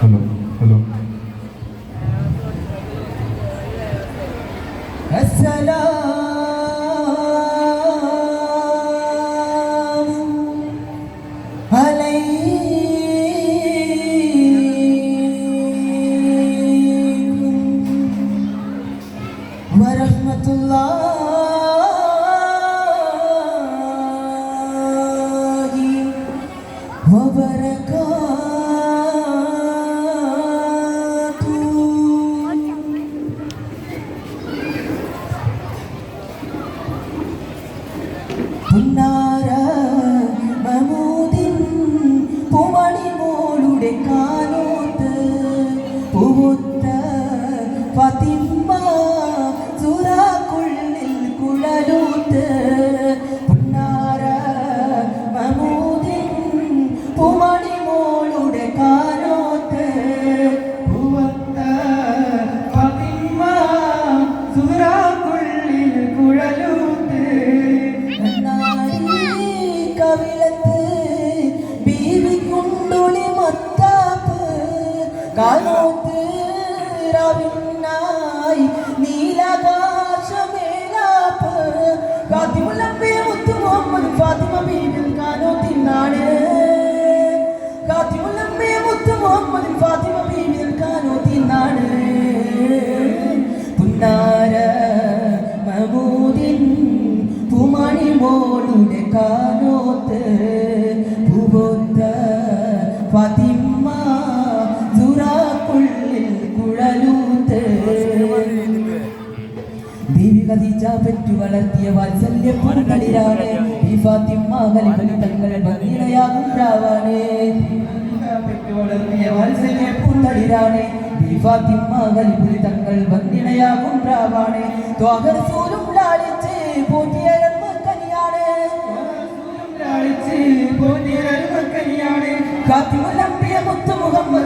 Hello. Hello. പുന്നാര കാലോത്ത് രവിനായി നീലാകാശമേലാപ്പ്. കാത്തിമുല്ലമ്പേ മുത്തു മുഹമ്മദ് ഫാത്തിമ ബീവിൽ കാനോ തിന്നാണ് കാത്തിമുല്ലമ്പേ മുത്തു മുഹമ്മദ് ഫാത്തിമ ബീവിൽ കാനോ തിന്നാണ് പുന്നാര മമൂദിൻ പൂമണി മോളുടെ കാനോത്ത് ഖദീജ പെറ്റു വളർത്തിയ വാത്സല്യ പൂന്തളിരാണ് ഈ ഫാത്തിമ്മ ഖലീഫലി തങ്ങൾ ഭംഗിണയാകും രാവാണ്. വളർത്തിയ വാത്സല്യ പൂന്തളിരാണ് ഈ ഫാത്തിമ്മ ഖലീഫലി തങ്ങൾ ഭംഗിണയാകും രാവാണ്. ത്വാഗർ സൂരും ലാളിച്ച് പോറ്റിയ കനിയാണ്. ലാളിച്ച് പോറ്റിയ കനിയാണ്. കാത്തിമുല്ലമ്പിയ മുത്തു മുഹമ്മദ്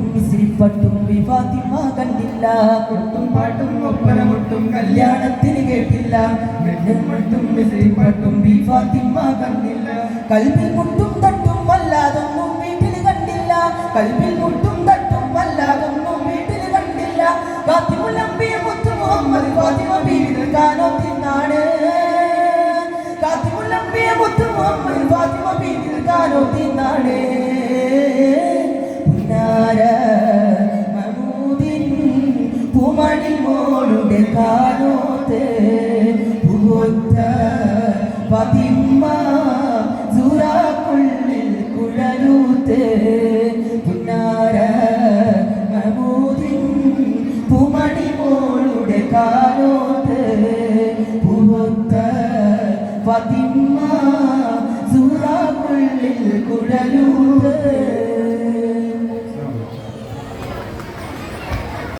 മിശ്രിപ്പട്ടും ഫാത്തിമ കണ്ടില്ല. കൊട്ടും പാട്ടും ഒപ്പനമുട്ടും കല്യാണത്തിന് കേട്ടില്ല. വെള്ളം മട്ടും മിശ്രിപ്പട്ടും ഫാത്തിമ കണ്ടില്ല. കൽവിൽ മുട്ടും തട്ടും വല്ലാതൊന്നും വീട്ടിൽ കണ്ടില്ല. കൽവിൽ മുട്ടും തട്ടും വല്ലാതൊന്നും വീട്ടിൽ കണ്ടില്ല. കാത്തിമുല്ലമ്പിയ മുത്തു മുഹമ്മദ് ഫാത്തിമ ബീവികൾ കാനോ തിന്നാണ് കാത്തിമുല്ലമ്പിയ മുത്തു മുഹമ്മദ് ഫാത്തിമ ബീവികൾ കാനോ തിന്നാണ് പുന്നാര പൂമണി മോളുടെ കാനോത്ത് പൂത്ത പതിമ്മ സൂറാക്കുള്ളിൽ കുഴലൂത്ത് പുന്നാര മമൂദിൻ പൂമണി മോളുടെ കാനോത്ത് പൂത്ത പതിമ്മ സൂറാക്കുള്ളിൽ കുഴലൂത്ത്